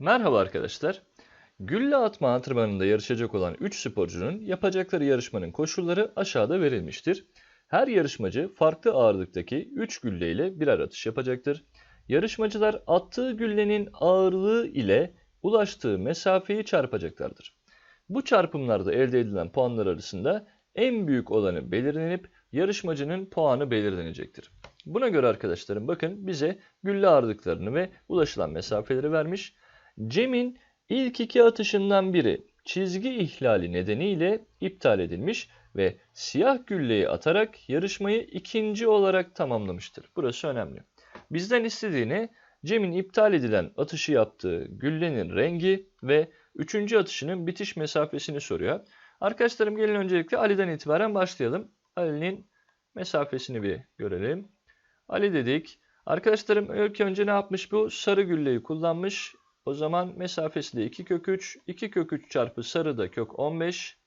Merhaba arkadaşlar. Gülle atma antrenmanında yarışacak olan 3 sporcunun yapacakları yarışmanın koşulları aşağıda verilmiştir. Her yarışmacı farklı ağırlıktaki 3 gülle ile birer atış yapacaktır. Yarışmacılar attığı güllenin ağırlığı ile ulaştığı mesafeyi çarpacaklardır. Bu çarpımlarda elde edilen puanlar arasında en büyük olanı belirlenip yarışmacının puanı belirlenecektir. Buna göre arkadaşlarım bakın bize gülle ağırlıklarını ve ulaşılan mesafeleri vermiş. Cem'in ilk iki atışından biri çizgi ihlali nedeniyle iptal edilmiş ve siyah gülleyi atarak yarışmayı ikinci olarak tamamlamıştır. Burası önemli. Bizden istediğini Cem'in iptal edilen atışı yaptığı güllenin rengi ve üçüncü atışının bitiş mesafesini soruyor. Arkadaşlarım gelin öncelikle Ali'den itibaren başlayalım. Ali'nin mesafesini bir görelim. Ali dedik. Arkadaşlarım ilk önce ne yapmış bu? Sarı gülleyi kullanmış. O zaman mesafesi de 2 kök 3. 2 kök 3 çarpı sarı da kök 15.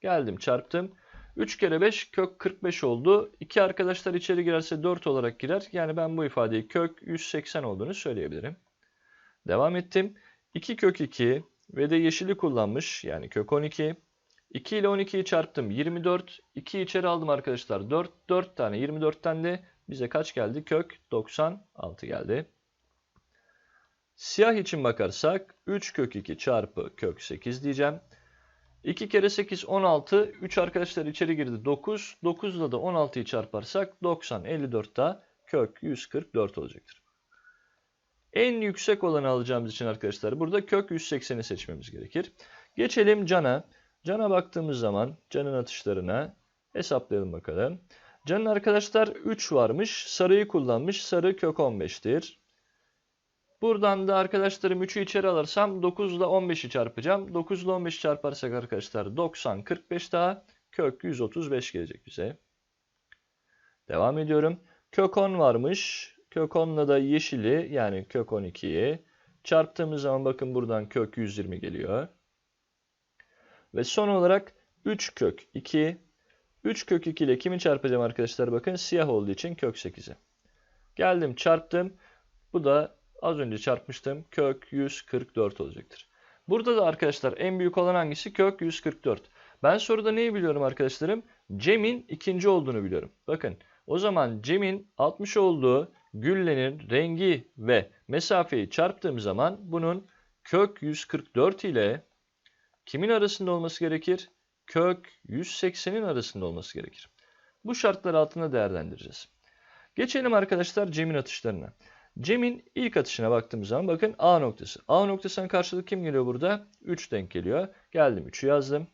Geldim çarptım. 3 kere 5 kök 45 oldu. 2 arkadaşlar içeri girerse 4 olarak girer. Yani ben bu ifadeyi kök 180 olduğunu söyleyebilirim. Devam ettim. 2 kök 2 ve de yeşili kullanmış. Yani kök 12. 2 ile 12'yi çarptım. 24. 2'yi içeri aldım arkadaşlar. 4. 4 tane. 24'ten de bize kaç geldi? Kök 96 geldi. Siyah için bakarsak 3 kök 2 çarpı kök 8 diyeceğim. 2 kere 8 16. 3 arkadaşlar içeri girdi 9. 9 ile de 16'yı çarparsak 90. 54 da kök 144 olacaktır. En yüksek olanı alacağımız için arkadaşlar burada kök 180'i seçmemiz gerekir. Geçelim cana. Cana baktığımız zaman canın atışlarına hesaplayalım bakalım. Canın arkadaşlar 3 varmış. Sarıyı kullanmış. Sarı kök 15'tir. Buradan da arkadaşlarım 3'ü içeri alırsam 9 ile 15'i çarpacağım. 9 ile 15'i çarparsak arkadaşlar 90, 45 daha kök 135 gelecek bize. Devam ediyorum. Kök 10 varmış. Kök 10 ile da yeşili yani kök 12'yi çarptığımız zaman bakın buradan kök 120 geliyor. Ve son olarak 3 kök 2. 3 kök 2 ile kimi çarpacağım arkadaşlar? Bakın siyah olduğu için kök 8'i. Geldim çarptım. Bu da Az önce çarpmıştım. Kök 144 olacaktır. Burada da arkadaşlar en büyük olan hangisi? Kök 144. Ben soruda neyi biliyorum arkadaşlarım? Cem'in ikinci olduğunu biliyorum. Bakın o zaman Cem'in 60 olduğu güllenin rengi ve mesafeyi çarptığım zaman bunun kök 144 ile kimin arasında olması gerekir? Kök 180'in arasında olması gerekir. Bu şartlar altında değerlendireceğiz. Geçelim arkadaşlar Cem'in atışlarına. Cem'in ilk atışına baktığımız zaman bakın A noktası. A noktasına karşılık kim geliyor burada? 3 denk geliyor. Geldim 3'ü yazdım.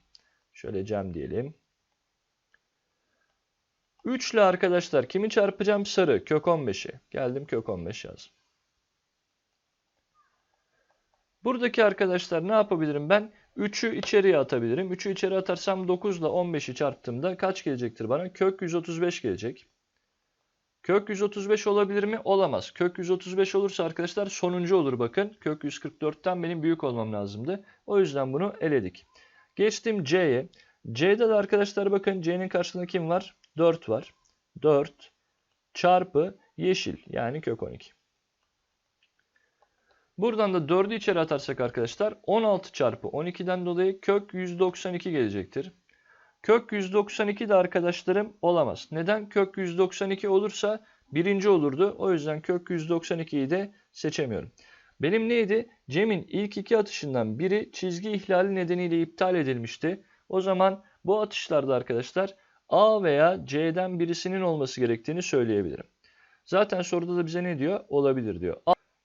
Şöyle Cem diyelim. 3 ile arkadaşlar kimi çarpacağım? Sarı. Kök 15'i. Geldim kök 15 yazdım. Buradaki arkadaşlar ne yapabilirim ben? 3'ü içeriye atabilirim. 3'ü içeri atarsam 9 ile 15'i çarptığımda kaç gelecektir bana? Kök 135 gelecek. Kök 135 olabilir mi? Olamaz. Kök 135 olursa arkadaşlar sonuncu olur bakın. Kök 144'ten benim büyük olmam lazımdı. O yüzden bunu eledik. Geçtim C'ye. C'de de arkadaşlar bakın C'nin karşılığında kim var? 4 var. 4 çarpı yeşil yani kök 12. Buradan da 4'ü içeri atarsak arkadaşlar 16 çarpı 12'den dolayı kök 192 gelecektir. Kök 192 de arkadaşlarım olamaz. Neden? Kök 192 olursa birinci olurdu. O yüzden kök 192'yi de seçemiyorum. Benim neydi? Cem'in ilk iki atışından biri çizgi ihlali nedeniyle iptal edilmişti. O zaman bu atışlarda arkadaşlar A veya C'den birisinin olması gerektiğini söyleyebilirim. Zaten soruda da bize ne diyor? Olabilir diyor.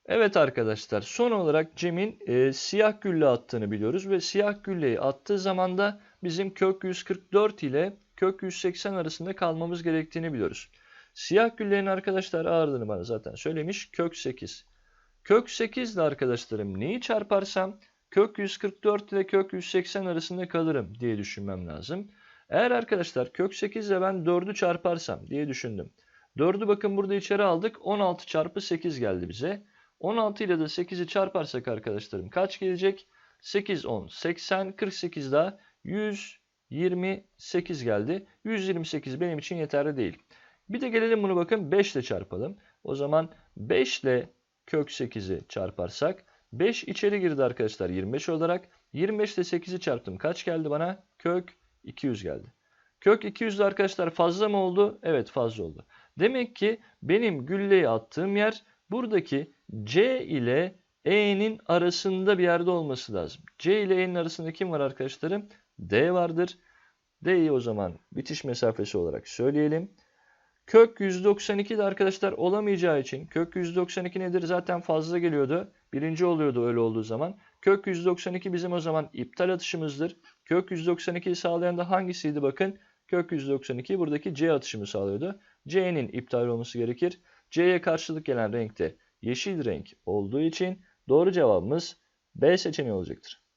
Evet arkadaşlar son olarak Cem'in e, siyah gülle attığını biliyoruz ve siyah gülleyi attığı zaman da bizim kök 144 ile kök 180 arasında kalmamız gerektiğini biliyoruz. Siyah güllerin arkadaşlar ağırlığını bana zaten söylemiş. Kök 8. Kök 8 ile arkadaşlarım neyi çarparsam kök 144 ile kök 180 arasında kalırım diye düşünmem lazım. Eğer arkadaşlar kök 8 ile ben 4'ü çarparsam diye düşündüm. 4'ü bakın burada içeri aldık. 16 çarpı 8 geldi bize. 16 ile de 8'i çarparsak arkadaşlarım kaç gelecek? 8, 10, 80, 48 daha 128 geldi. 128 benim için yeterli değil. Bir de gelelim bunu bakın 5 ile çarpalım. O zaman 5 ile kök 8'i çarparsak 5 içeri girdi arkadaşlar 25 olarak. 25 ile 8'i çarptım. Kaç geldi bana? Kök 200 geldi. Kök 200 de arkadaşlar fazla mı oldu? Evet fazla oldu. Demek ki benim gülleyi attığım yer buradaki C ile E'nin arasında bir yerde olması lazım. C ile E'nin arasında kim var arkadaşlarım? D vardır. D'yi o zaman bitiş mesafesi olarak söyleyelim. Kök 192 de arkadaşlar olamayacağı için kök 192 nedir? Zaten fazla geliyordu. Birinci oluyordu öyle olduğu zaman. Kök 192 bizim o zaman iptal atışımızdır. Kök 192'yi sağlayan da hangisiydi bakın? Kök 192 buradaki C atışımı sağlıyordu. C'nin iptal olması gerekir. C'ye karşılık gelen renk de yeşil renk olduğu için doğru cevabımız B seçeneği olacaktır.